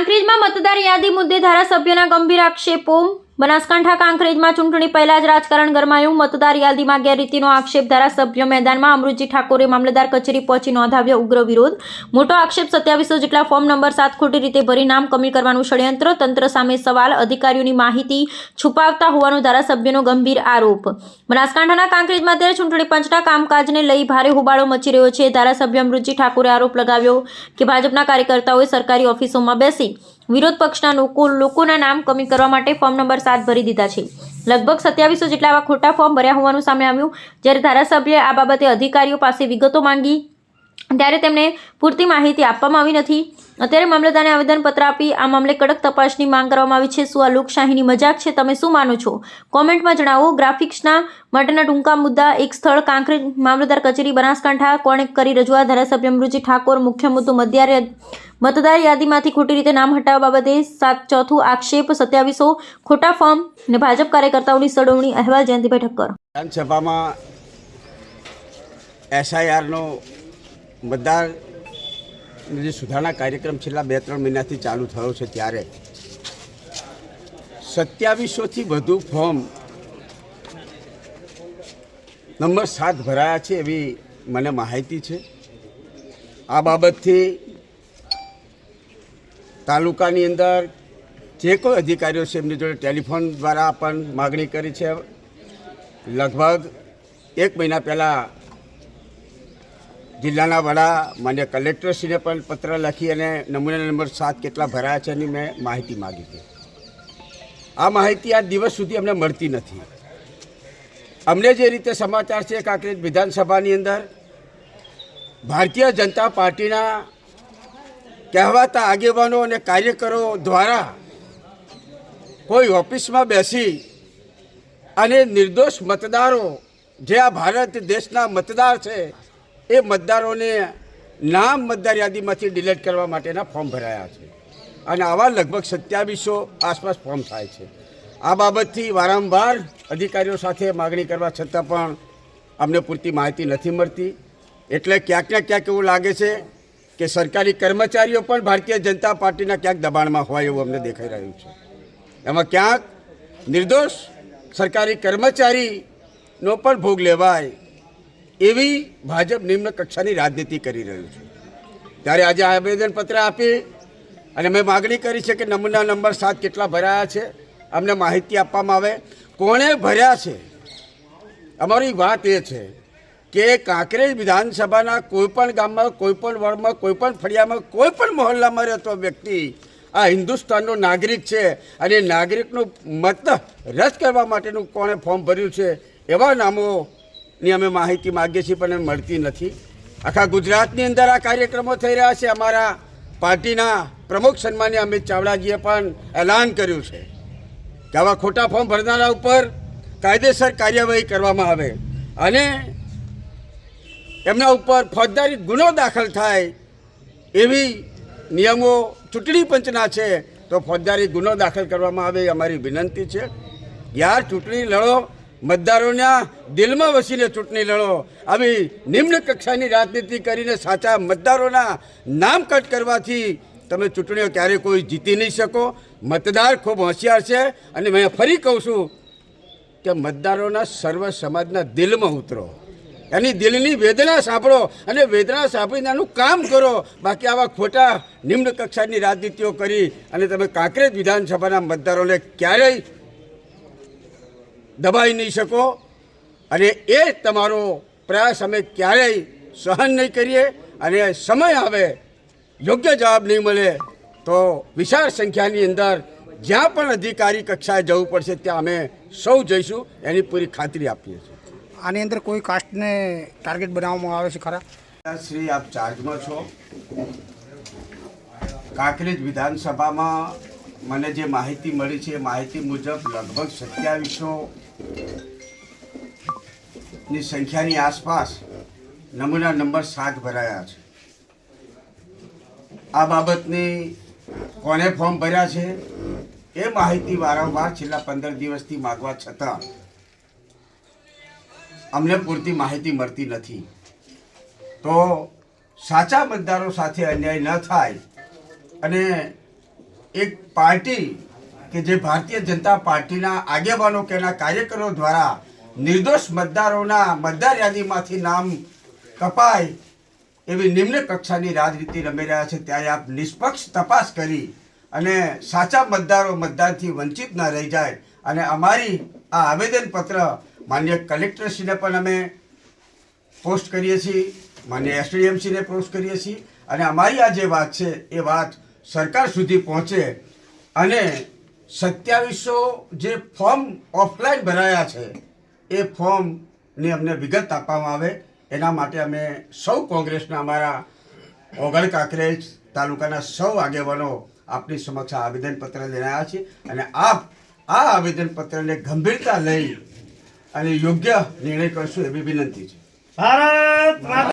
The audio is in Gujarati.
કાંકરેજમાં મતદાર યાદી મુદ્દે ધારાસભ્યના ગંભીર આક્ષેપો બનાસકાંઠા કાંકરેજમાં ચૂંટણી પહેલા જ રાજકારણ ગરમાયું. મતદાર યાદીમાં ગેરરીતિનો આક્ષેપ. ધારાસભ્ય મેદાનમાં અમૃતજી ઠાકોરે મામલતદાર કચેરી પહોંચી નોંધાવ્યો ઉગ્ર વિરોધ. મોટો આક્ષેપ સત્યાવીસો જેટલા ફોર્મ નંબર સાત ખોટી રીતે ભરી નામ કમી કરવાનું ષડયંત્ર. તંત્ર સામે સવાલ. અધિકારીઓની માહિતી છુપાવતા હોવાનો ધારાસભ્યનો ગંભીર આરોપ. બનાસકાંઠાના કાંકરેજમાં અત્યારે ચૂંટણી પંચના કામકાજને લઈ ભારે હોબાળો મચી રહ્યો છે. ધારાસભ્ય અમૃતજી ઠાકોરે આરોપ લગાવ્યો કે ભાજપના કાર્યકર્તાઓએ સરકારી ઓફિસોમાં બેસી વિરોધ પક્ષના લોકો લોકોના નામ કમી કરવા માટે ફોર્મ નંબર સાત ભરી દીધા છે. લગભગ સત્યાવીસો જેટલા આવા ખોટા ફોર્મ ભર્યા હોવાનું સામે આવ્યું, જ્યારે ધારાસભ્યએ આ બાબતે અધિકારીઓ પાસે વિગતો માંગી ત્યારે તેમને પૂરતી માહિતી આપવામાં આવી નથી. અત્યારે મામલતદારને આવેદનપત્ર આપી આ મામલે કડક તપાસની માંગ કરવામાં આવી છે. શું આ લોકશાહીની મજાક છે? તમે શું માનો છો? કોમેન્ટમાં જણાવો. ગ્રાફિક્સના માટેના ટૂંકા મુદ્દા. એક સ્થળ કાંકરેજ મામલતદાર કચેરી બનાસકાંઠા. કોણે કરી રજૂઆત? ધારાસભ્ય અમૃતજી ઠાકોર મુખ્ય મુદ્દો મધ્યારે મતદાર યાદીમાંથી ખોટી રીતે નામ હટાવવા બાબતે સાત ચોથું આક્ષેપ સત્યાવીસો ખોટા ફોર્મ અને ભાજપ કાર્યકર્તાઓની સળવણી. અહેવાલ જયંતિભાઈ ઠક્કર. વિધાનસભામાં એસઆઈઆરનો મતદાર જે સુધારણા કાર્યક્રમ છેલ્લા બે, ત્રણ મહિનાથી ચાલુ થયો છે ત્યારે સત્યાવીસોથી વધુ ફોર્મ નંબર સાત ભરાયા છે એવી મને માહિતી છે. આ બાબતથી તાલુકાની અંદર જે કોઈ અધિકારીઓ છે એમની જોડે ટેલિફોન દ્વારા પણ માગણી કરી છે. લગભગ એક મહિના પહેલાં જિલ્લાના વડા માન્ય કલેક્ટરશ્રીને પણ પત્ર લખી અને નમૂના નંબર સાત કેટલા ભરાયા છે એની મેં માહિતી માગી હતી આ માહિતી આ દિવસ સુધી અમને મળતી નથી. અમને જે રીતે સમાચાર છે કાંકરેજ વિધાનસભાની અંદર, ભારતીય જનતા પાર્ટીના કહેવાતા આગેવાનો અને કાર્યકરો દ્વારા કોઈ ઓફિસમાં બેસી અને નિર્દોષ મતદારો, જે આ ભારત દેશના મતદાર છે એ મતદારોને નામ મતદાર યાદીમાંથી ડિલીટ કરવા માટેના ફોર્મ ભરાયા છે. અને આવા લગભગ સત્યાવીસો આસપાસ ફોર્મ થાય છે. આ બાબતથી વારંવાર અધિકારીઓ સાથે માગણી કરવા છતાં પણ અમને પૂરતી માહિતી નથી મળતી. એટલે ક્યાંક ને ક્યાંક એવું લાગે છે કે સરકારી કર્મચારીઓ પણ ભારતીય જનતા પાર્ટીના ક્યાંક દબાણમાં હોય એવું અમને દેખાઈ રહ્યું છે. એમાં ક્યાંક નિર્દોષ સરકારી કર્મચારીનો પણ ભોગ લેવાય એવી ભાજપ નિમ્ન કક્ષાની રાજનીતિ કરી રહ્યું છે. ત્યારે આજે આવેદનપત્ર આપી અને મેં માગણી કરી છે કે નમૂના નંબર સાત કેટલા ભરાયા છે, અમને માહિતી આપવામાં આવે. કોણે ભર્યા છે? અમારી વાત એ છે કે કાંકરેજ વિધાનસભાના કોઈપણ ગામમાં, કોઈપણ વોર્ડમાં, કોઈપણ ફળિયામાં, કોઈપણ મહોલ્લામાં રહેતો વ્યક્તિ આ હિન્દુસ્તાનનો નાગરિક છે અને નાગરિકનું મત રદ કરવા માટેનું કોણે ફોર્મ ભર્યું છે એવા નામોની અમે માહિતી માગીએ છીએ, પણ મળતી નથી. આખા ગુજરાતની અંદર આ કાર્યક્રમો થઈ રહ્યા છે. અમારા પાર્ટીના પ્રમુખ સન્માન્ય અમિત ચાવડાજીએ પણ એલાન કર્યું છે કે આવા ખોટા ફોર્મ ભરનારા ઉપર કાયદેસર કાર્યવાહી કરવામાં આવે. અને એમના ઉપર ફોજદારી ગુનો દાખલ થાય એવી નિયમો ચૂંટણી પંચના છે, તો ફોજદારી ગુનો દાખલ કરવામાં આવે અમારી વિનંતી છે. યાર ચૂંટણી લડો મતદારોના દિલમાં વસીને ચૂંટણી લડો. આવી નિમ્ન કક્ષાની રાજનીતિ કરીને સાચા મતદારોના નામ કટ કરવાથી તમે ચૂંટણીઓ ક્યારેય કોઈ જીતી નહીં શકો. મતદાર ખૂબ હોશિયાર છે અને મેં ફરી કહું છું કે મતદારોના સર્વ સમાજના દિલમાં ઉતરો. એની દિલની વેદના સાંભળો અને વેદના સાંભળીને એનું કામ કરો. બાકી આવા ખોટા નિમ્ન કક્ષાની રાજનીતિઓ કરી અને તમે કાંકરેજ વિધાનસભાના મતદારોને ક્યારેય દબાઈ નહીં શકો. અને એ તમારો પ્રયાસ અમે ક્યારેય સહન નહીં કરીએ. અને સમય આવે યોગ્ય જવાબ નહીં મળે તો વિશાળ સંખ્યાની અંદર જ્યાં પણ અધિકારી કક્ષાએ જવું પડશે ત્યાં અમે સૌ જઈશું. એની પૂરી ખાતરી આપીએ છીએ. આની અંદર કોઈ કાસ્ટને ટાર્ગેટ બનાવવામાં આવે છે ખરા? શ્રી આપ ચાર્જમાં છો. કાંકરેજ વિધાનસભામાં મને જે માહિતી મળી છે એ માહિતી મુજબ લગભગ સત્યાવીસો ની સંખ્યાની આસપાસ નમૂના નંબર સાત ભરાયા છે. આ બાબતની કોને ફોર્મ ભર્યા છે? એ માહિતી વારંવાર છેલ્લા પંદર દિવસથી માગવા છતાં અમને પૂરતી માહિતી મળતી નથી. તો સાચા મતદારો સાથે અન્યાય ન થાય અને એક પાર્ટી કે જે ભારતીય જનતા પાર્ટીના આગેવાનો કે એના કાર્યકરો દ્વારા નિર્દોષ મતદારોના મતદાર યાદીમાંથી નામ કપાય એવી નિમ્ન કક્ષાની રાજનીતિ રમી રહ્યા છે. ત્યારે આપ નિષ્પક્ષ તપાસ કરી અને સાચા મતદારો મતદાનથી વંચિત ન રહી જાય અને અમારી આ આવેદનપત્ર માન્ય કલેક્ટરશ્રીને પણ અમે પોસ્ટ કરીએ છીએ, માન્ય એસડીએમસીને પોસ્ટ કરીએ છીએ અને અમારી આ જે વાત છે એ વાત સરકાર સુધી પહોંચે અને સત્યાવીસો જે ફોર્મ ઓફલાઈન ભરાયા છે, એ ફોર્મની અમને વિગત આપવામાં આવે. એના માટે અમે સૌ કોંગ્રેસના અમારા ઓગળ કાંકરેજ તાલુકાના સૌ આગેવાનો આપની સમક્ષ આવેદનપત્ર લઈને આવ્યા છીએ અને આપ આ આવેદનપત્રને ગંભીરતા લઈ અને યોગ્ય નિર્ણય કરશું એવી વિનંતી છે. ભારત